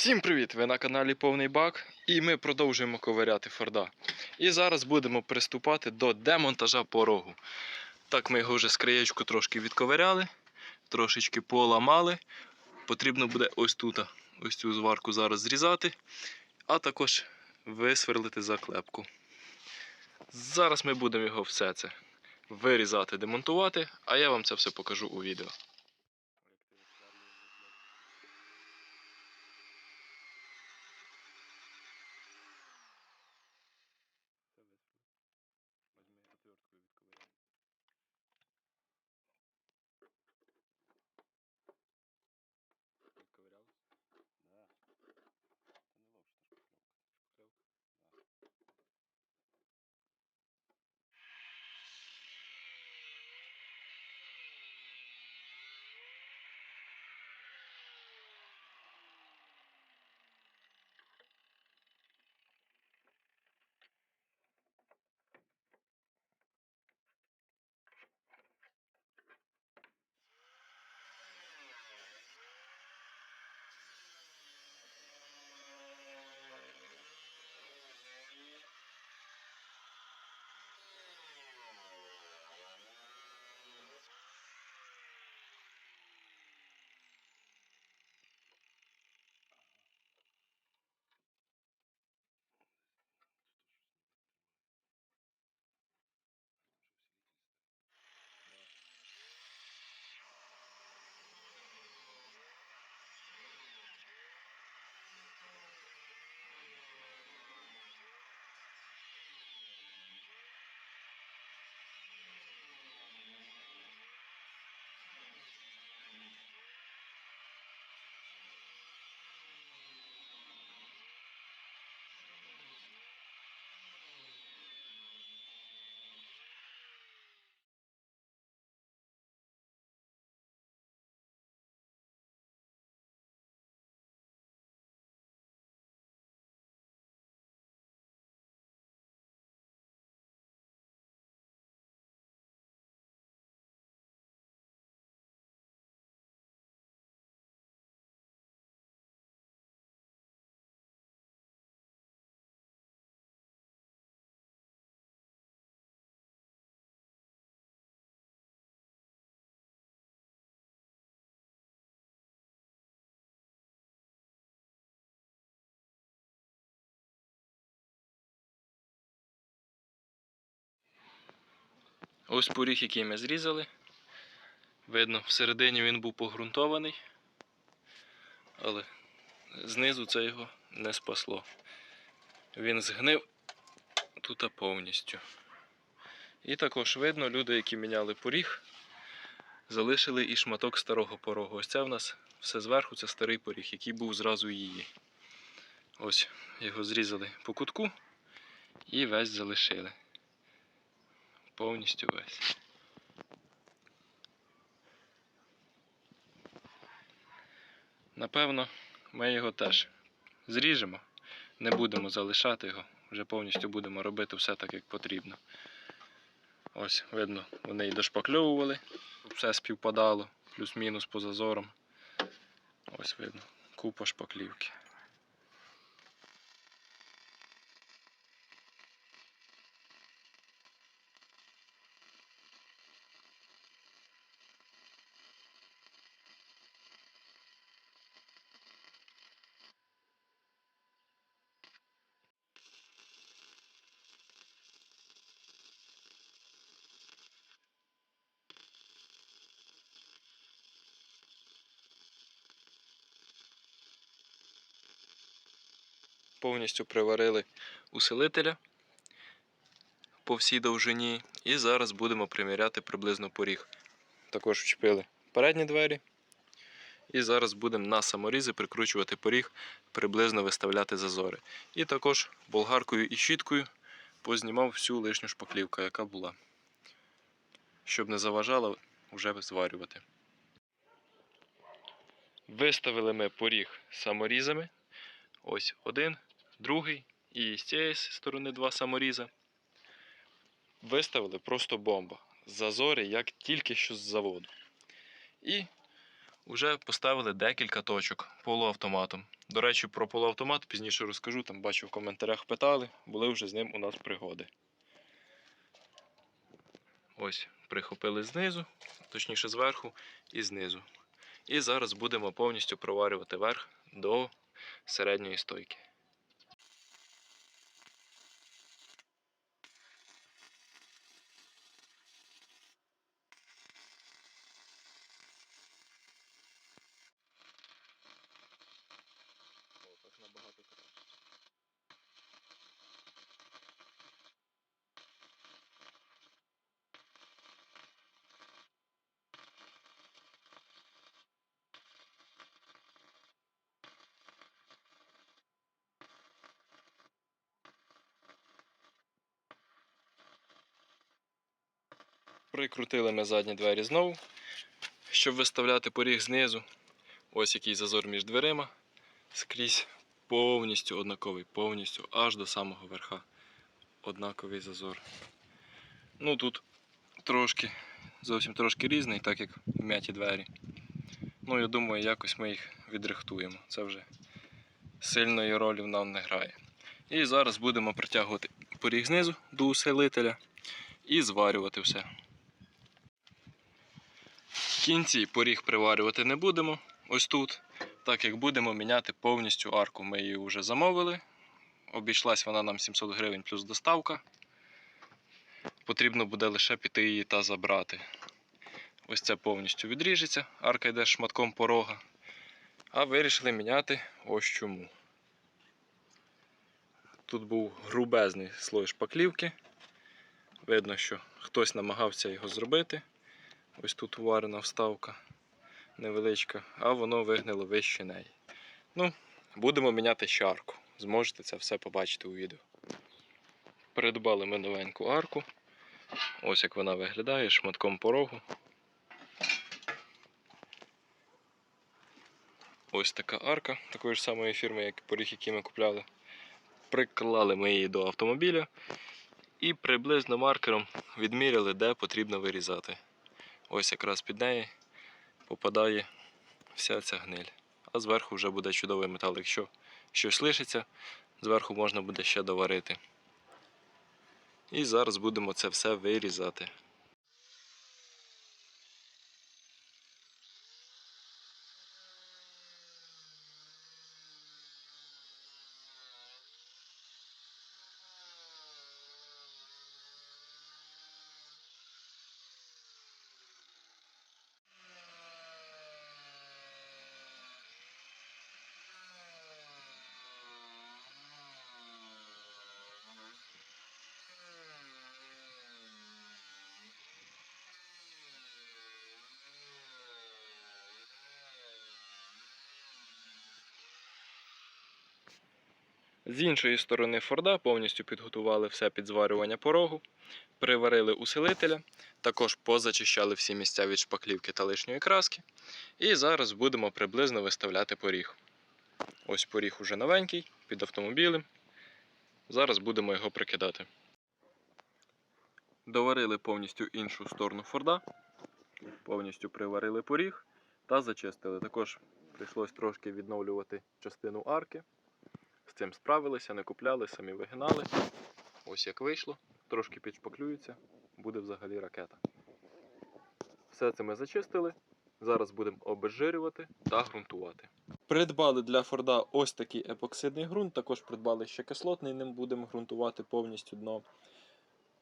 Всім привіт! Ви на каналі Повний Бак і ми продовжуємо ковиряти Форда. І зараз будемо приступати до демонтажа порогу. Так, ми його вже з краєчку трошки відковиряли, трошечки поламали. Потрібно буде ось тут, ось цю зварку зараз зрізати, а також висверлити заклепку. Зараз ми будемо його все це вирізати, демонтувати, а я вам це все покажу у відео. відкритку відколи Ось поріг, який ми зрізали. Видно, всередині він був погрунтований, але знизу це його не спасло. Він згнив тут повністю. І також видно, люди, які міняли поріг, залишили і шматок старого порогу. Ось це в нас все зверху, це старий поріг, який був зразу її. Ось його зрізали по кутку і весь залишили. Повністю весь. Напевно, ми його теж зріжемо, не будемо залишати його, вже повністю будемо робити все так, як потрібно. Ось, видно, вони і дошпакльовували, все співпадало, плюс-мінус по зазорам. Ось видно, купа шпаклівки. Повністю приварили усилителя по всій довжині. І зараз будемо приміряти приблизно поріг. Також вчепили передні двері. І зараз будемо на саморізи прикручувати поріг, приблизно виставляти зазори. І також болгаркою і щіткою познімав всю лишню шпаклівку, яка була. Щоб не заважала вже зварювати. Виставили ми поріг саморізами. Ось один, другий і з цієї сторони два саморіза. Виставили просто бомба. Зазори, як тільки що з заводу. І вже поставили декілька точок полуавтоматом. До речі, про полуавтомат пізніше розкажу, там бачу в коментарях питали, були вже з ним у нас пригоди. Ось, прихопили знизу, точніше зверху і знизу. І зараз будемо повністю проварювати верх до середньої стойки. Прикрутили ми задні двері знову, щоб виставляти поріг знизу. Ось який зазор між дверима. Скрізь повністю однаковий, повністю аж до самого верха. Однаковий зазор. Ну тут трошки, зовсім трошки різний, так як м'яті двері. Ну, я думаю, якось ми їх відрихтуємо. Це вже сильної ролі в нам не грає. І зараз будемо притягувати поріг знизу до усилителя і зварювати все. В кінці поріг приварювати не будемо, ось тут, так як будемо міняти повністю арку. Ми її вже замовили. Обійшлась вона нам 700 гривень плюс доставка. Потрібно буде лише піти її та забрати. Ось це повністю відріжеться, арка йде шматком порога. А вирішили міняти ось чому. Тут був грубезний слой шпаклівки. Видно, що хтось намагався його зробити. Ось тут уварена вставка невеличка, а воно вигнило вище неї. Ну, будемо міняти ще арку. Зможете це все побачити у відео. Придбали ми новеньку арку. Ось як вона виглядає шматком порогу. Ось така арка такої ж самої фірми, як поріг, який ми купляли. Приклали ми її до автомобіля і приблизно маркером відміряли, де потрібно вирізати. Ось якраз під неї попадає вся ця гниль. А зверху вже буде чудовий метал. Якщо щось лишиться, зверху можна буде ще доварити. І зараз будемо це все вирізати. З іншої сторони Форда повністю підготували все під зварювання порогу, приварили усилителя, також позачищали всі місця від шпаклівки та лишньої краски. І зараз будемо приблизно виставляти поріг. Ось поріг уже новенький, під автомобілем. Зараз будемо його прикидати. Доварили повністю іншу сторону Форда, повністю приварили поріг та зачистили. Також прийшлось трошки відновлювати частину арки. З цим справилися, не купляли, самі вигинали. Ось як вийшло. Трошки підшпаклюється, буде взагалі ракета. Все це ми зачистили. Зараз будемо обезжирювати та ґрунтувати. Придбали для Форда ось такий епоксидний ґрунт, також придбали ще кислотний, ним будемо ґрунтувати повністю дно.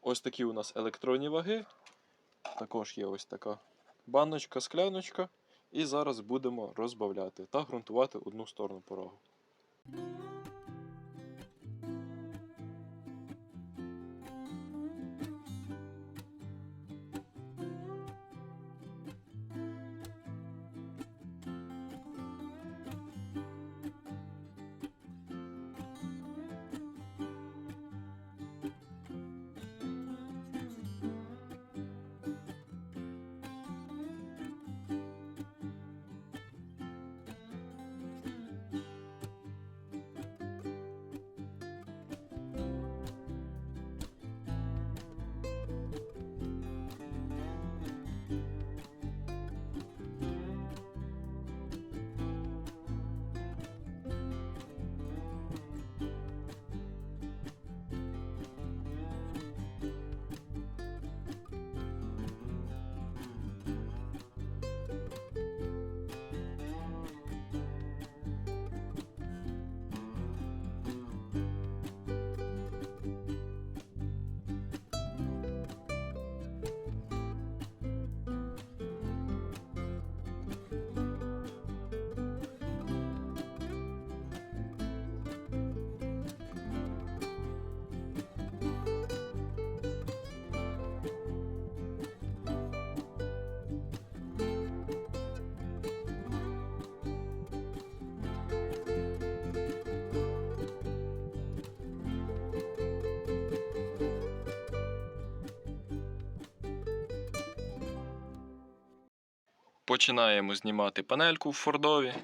Ось такі у нас електронні ваги. Також є ось така баночка, скляночка. І зараз будемо розбавляти та ґрунтувати одну сторону порогу. Починаємо знімати панельку в Фордові.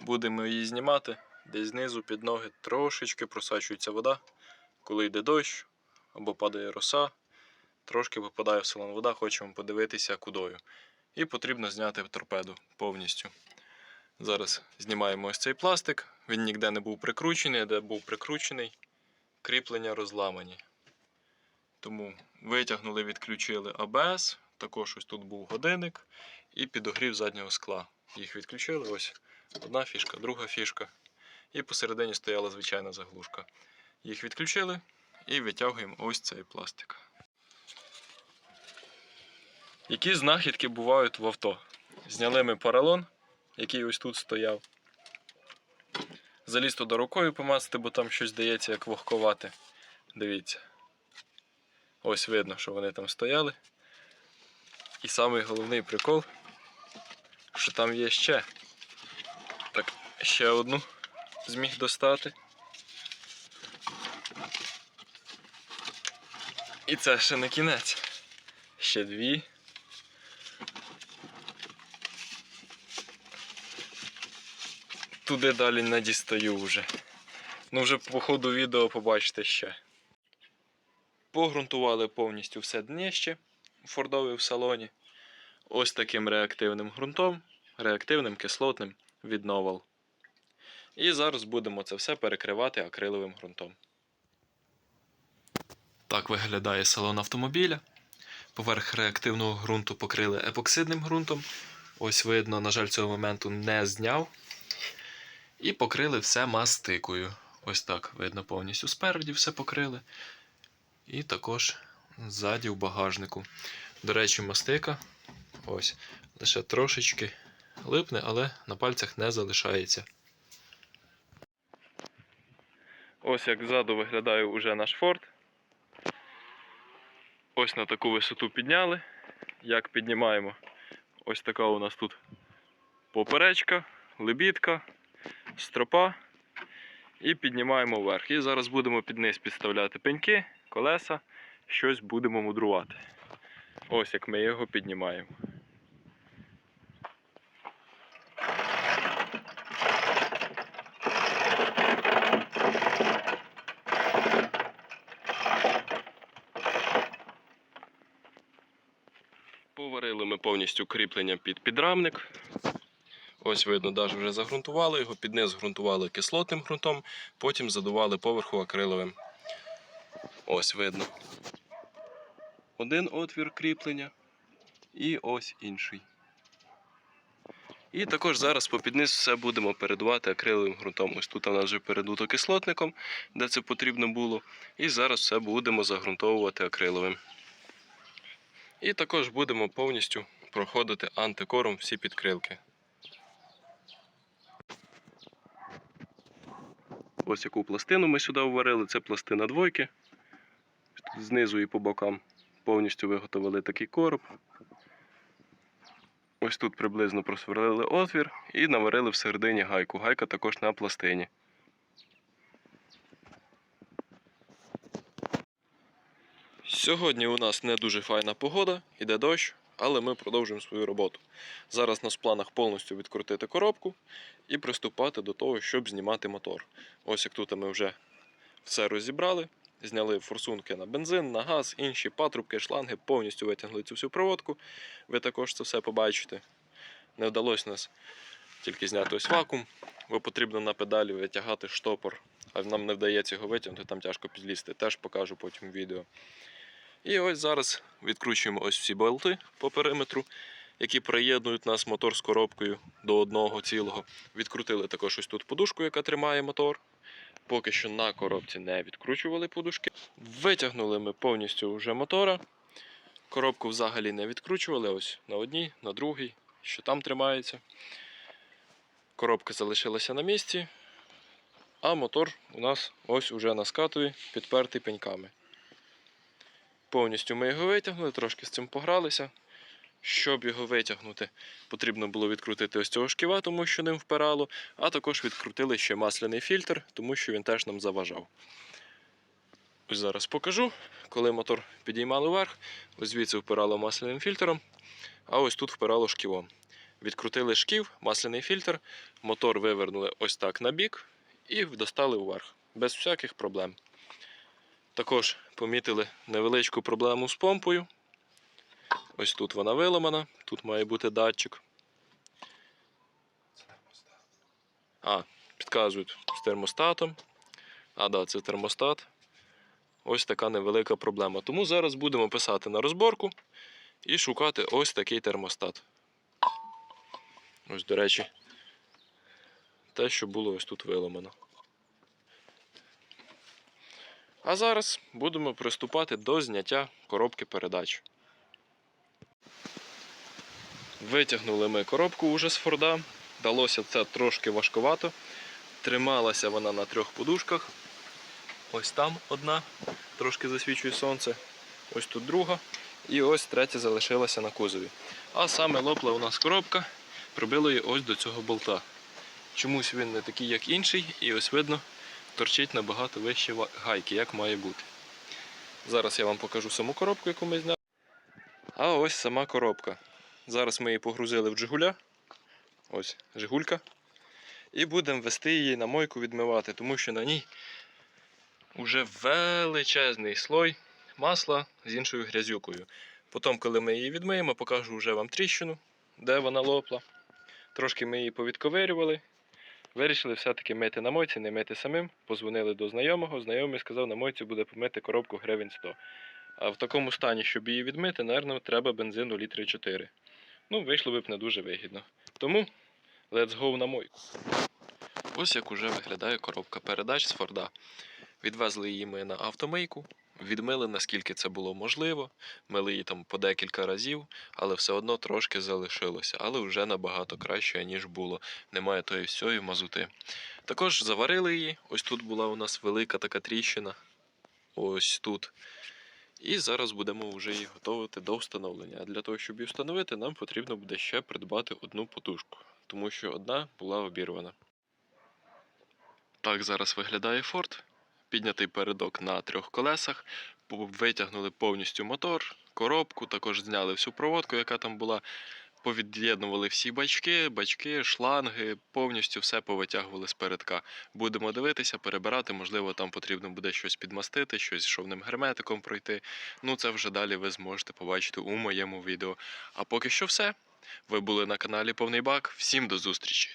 Будемо її знімати. Десь знизу під ноги трошечки просачується вода. Коли йде дощ або падає роса, трошки випадає в салон вода, хочемо подивитися кудою. І потрібно зняти торпеду повністю. Зараз знімаємо ось цей пластик. Він ніде не був прикручений, де був прикручений, кріплення розламані. Тому витягнули, відключили АБС. Також ось тут був годинник і підогрів заднього скла. Їх відключили. Ось одна фішка, друга фішка. І посередині стояла звичайна заглушка. Їх відключили і витягуємо ось цей пластик. Які знахідки бувають в авто? Зняли ми поролон, який ось тут стояв. Заліз туди рукою помацати, бо там щось здається як вогковати. Дивіться. Ось видно, що вони там стояли. І самий головний прикол, що там є ще. Так, ще одну зміг достати. І це ще не кінець. Ще дві. Туди далі не дістаю вже. Ну вже по ходу відео побачите ще. Погрунтували повністю все днище фордове в салоні. Ось таким реактивним ґрунтом, реактивним кислотним від Noval. І зараз будемо це все перекривати акриловим ґрунтом. Так виглядає салон автомобіля. Поверх реактивного ґрунту покрили епоксидним ґрунтом. Ось видно, на жаль, цього моменту не зняв. І покрили все мастикою. Ось так видно повністю спереді все покрили. І також ззаді в багажнику. До речі, мастика ось лише трошечки липне, але на пальцях не залишається. Ось як ззаду виглядає уже наш форт. Ось на таку висоту підняли. Як піднімаємо, ось така у нас тут поперечка, лебідка, стропа. І піднімаємо вверх. І зараз будемо під низ підставляти пеньки, колеса, щось будемо мудрувати. Ось як ми його піднімаємо. Ми повністю кріплення під підрамник. Ось видно, навіть вже загрунтували його, під низ ґрунтували кислотним ґрунтом, потім задували поверху акриловим. Ось видно. Один отвір кріплення і ось інший. І також зараз попід низ все будемо передувати акриловим ґрунтом. Ось тут у нас вже передуто кислотником, де це потрібно було. І зараз все будемо загрунтовувати акриловим. І також будемо повністю проходити антикором всі підкрилки. Ось яку пластину ми сюди вварили. Це пластина двойки. Знизу і по бокам повністю виготовили такий короб. Ось тут приблизно просверлили отвір і наварили всередині гайку. Гайка також на пластині. Сьогодні у нас не дуже файна погода, іде дощ, але ми продовжуємо свою роботу. Зараз у нас в планах повністю відкрутити коробку і приступати до того, щоб знімати мотор. Ось як тут ми вже все розібрали, зняли форсунки на бензин, на газ, інші патрубки, шланги, повністю витягнули цю всю проводку. Ви також це все побачите. Не вдалося нас тільки зняти ось вакуум, бо потрібно на педалі витягати штопор, а нам не вдається його витягнути, там тяжко підлізти. Теж покажу потім відео. І ось зараз відкручуємо ось всі болти по периметру, які приєднують нас мотор з коробкою до одного цілого. Відкрутили також ось тут подушку, яка тримає мотор. Поки що на коробці не відкручували подушки. Витягнули ми повністю вже мотора. Коробку взагалі не відкручували, ось на одній, на другій, що там тримається. Коробка залишилася на місці, а мотор у нас ось уже на скатові, підпертий пеньками. Повністю ми його витягнули, трошки з цим погралися. Щоб його витягнути, потрібно було відкрутити ось цього шківа, тому що ним впирало, а також відкрутили ще масляний фільтр, тому що він теж нам заважав. Ось зараз покажу, коли мотор підіймали вверх, ось звідси впирало масляним фільтром, а ось тут впирало шківом. Відкрутили шків, масляний фільтр, мотор вивернули ось так на бік і достали вверх. Без всяких проблем. Також помітили невеличку проблему з помпою. Ось тут вона виламана, тут має бути датчик. А, підказують з термостатом. А, да, це термостат. Ось така невелика проблема. Тому зараз будемо писати на розборку і шукати ось такий термостат. Ось, до речі, те, що було ось тут виламано. А зараз будемо приступати до зняття коробки передач. Витягнули ми коробку уже з Форда. Далося це трошки важкувато. Трималася вона на трьох подушках. Ось там одна, трошки засвічує сонце. Ось тут друга. І ось третя залишилася на кузові. А саме лопла у нас коробка, прибило її ось до цього болта. Чомусь він не такий, як інший, і ось видно, торчить набагато вище гайки, як має бути. Зараз я вам покажу саму коробку, яку ми зняли. А ось сама коробка. Зараз ми її погрузили в Джигуля. Ось Жигулька. І будемо вести її на мойку відмивати, тому що на ній вже величезний слой масла з іншою грязюкою. Потім, коли ми її відмиємо, покажу вже вам тріщину, де вона лопла. Трошки ми її повідковирювали. Вирішили все-таки мити на мойці, не мити самим. Позвонили до знайомого. Знайомий сказав, на мойці буде помити коробку гривень 100. А в такому стані, щоб її відмити, напевно, треба бензину літри 4. Ну, вийшло б не дуже вигідно. Тому let's go на мойку. Ось як уже виглядає коробка передач з Форда. Відвезли її ми на автомийку, відмили наскільки це було можливо. Мили її там по декілька разів, але все одно трошки залишилося, але вже набагато краще, ніж було. Немає тої всієї мазути. Також заварили її. Ось тут була у нас велика така тріщина. Ось тут. І зараз будемо вже її готувати до встановлення. А для того, щоб її встановити, нам потрібно буде ще придбати одну подушку, тому що одна була обірвана. Так зараз виглядає Форд. Піднятий передок на трьох колесах, витягнули повністю мотор, коробку, також зняли всю проводку, яка там була. Повід'єднували всі бачки, бачки, шланги, повністю все повитягували з передка. Будемо дивитися, перебирати, можливо, там потрібно буде щось підмастити, щось шовним герметиком пройти. Ну, це вже далі ви зможете побачити у моєму відео. А поки що все. Ви були на каналі Повний Бак. Всім до зустрічі!